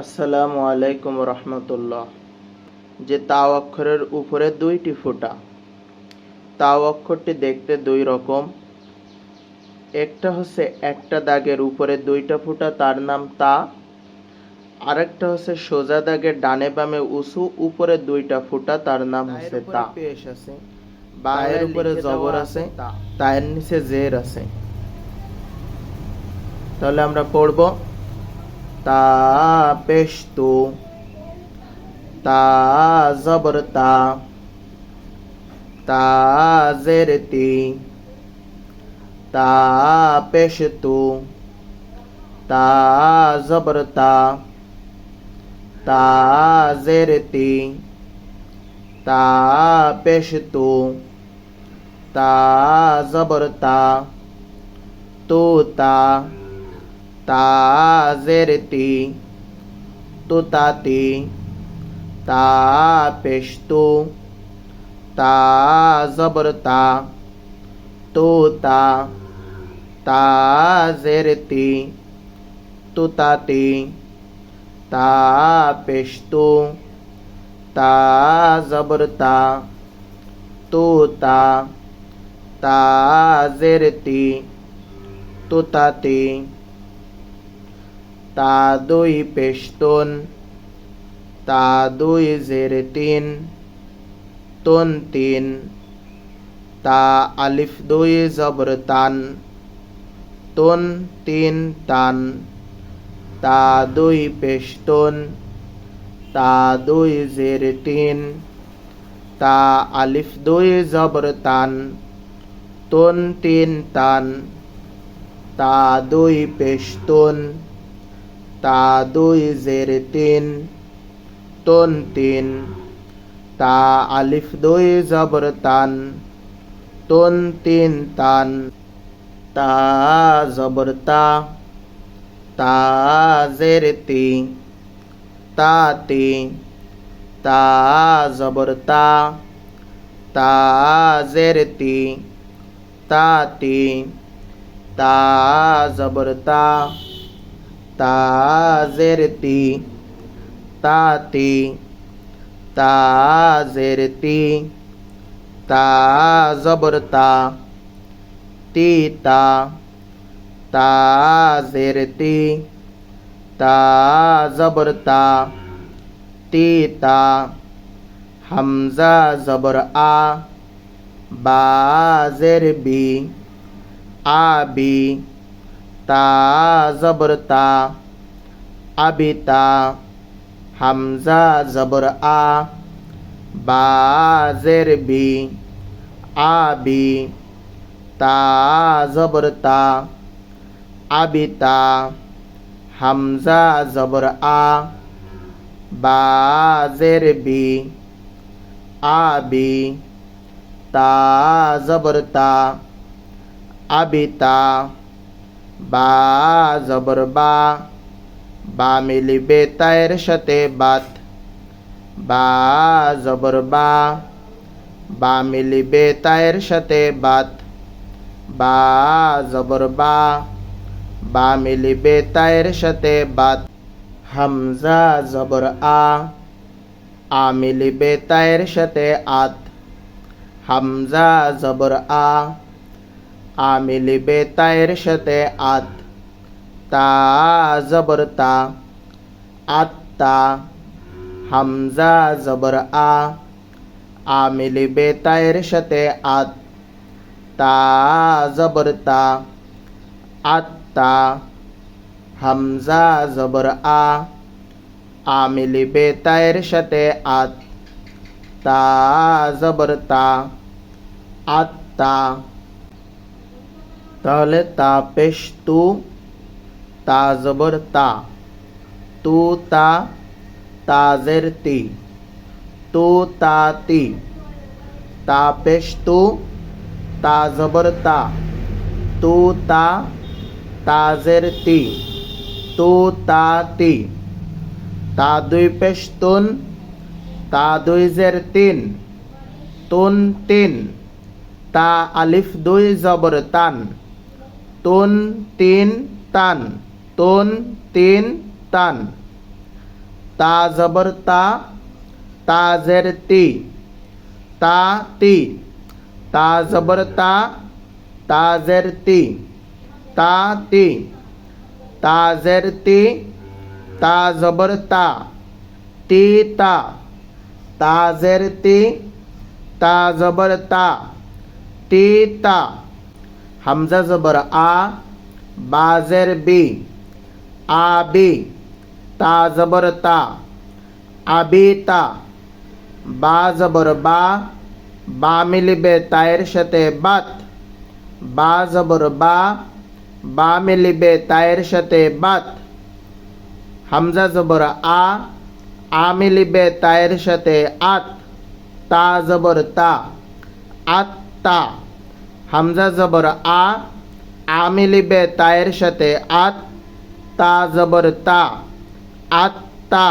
আসসালামু আলাইকুম রহমতুল্লাহ। যে তাও অক্ষরের উপরে দুইটি ফোঁটা। তাও অক্ষরটি দেখতে দুই রকম। একটা হচ্ছে একটা দাগের উপরে দুইটা ফোঁটা তার নাম তা। আরেকটা হচ্ছে সোজা দাগের ডানে বামে উঁচু উপরে দুইটা ফোঁটা তার নাম হচ্ছে তা। পেশ আছে। বায়ের উপরে জবর আছে তায়ের নিচে জের আছে। তাহলে আমরা পড়ব। তা পেশ তু তা জবর তা তা জের তি তা পেশ তু তা জবর তা তা জের তি তা পেশ তু তা জবর তা তু তা তা জের তি তু তাতি তা পেশ তা জবর তা তা তা জের তি তু তাতি তা পেশ তা দুই পেশতুন তা দুই জের তিন তুন তিন তা আলিফ দুই জবর তান, তুন তিন তান তা দুই পেশতুন তা দুই জের তিন তা আলিফ দুই জবর তান, তুন তিন তান তা দুই পেশতুন তা দুই জের তিন, তুন তিন। তা আলিফ দুই, জবর তান। তুন তিন, তান। তা জবর তা। তা জের তি। তা তি। তা জবর তা। তা জের তি। তা তি। তা জবর তা। তা জের তি তা তি তা জের তি তা জবর তা তি তা তা জের তি, জবর তা আবিতা হামজা, জবর আ বা জের বি, আবি তা, জবর তা আবিতা হামজা, জবর আ বা জের বি, আবি তা, জবর তা আবিতা বা জবর বা বা মিলিবে তায়ের সাথে বাত বা জবর বা বা মিলিবে তায়ের সাথে বাত বা জবর বা বা মিলিবে তায়ের সাথে বাত হামজা জবর আ আ মিলিবে তায়ের সাথে আত হামজা জবর আ আ মিলিবে তায়ের সাথে আত তা জবর তা আত্তা হামজা জবর আ আ মিলিবে তায়ের সাথে আত তা জবর তা আত্তা হামজা জবর আ আ মিলিবে তায়ের সাথে আত তা জবর তা তাহলে তা পেশ তু, তা জবর তা। তু তা, তাজের তি। তু তা তি। তা পেশ তু, তা জবর তা। তু তা, তাজের তি। তু তা তি। তা দুই পেশ তুন, তা দুই জের তিন। তুন তিন। তা আলিফ দুই জবর তান। তুন, তিন, তান। তুন, তিন, তান। তা জবর তা তা জের তি। তা তি। তা জবর তা তা জের তি। তা তি। তা জের তি। তা জবর তা। তি তা। তা তি। তা জবর তা। তি তা। হামজা জবর আ, বাজের বি আবি তা জবর তা আবিতা বা জবর বা বা মিলিবে তায়ের সাথে বাত, বা জবর বা বা মিলিবে তায়ের সাথে বাত। হামজা জবর আ আ মিলিবে তায়ের সাথে আত, তা জবর তা আত্তা হামজা জবর আ আ মিলিবে তায়ের সাথে আত তা জবর তা আত্তা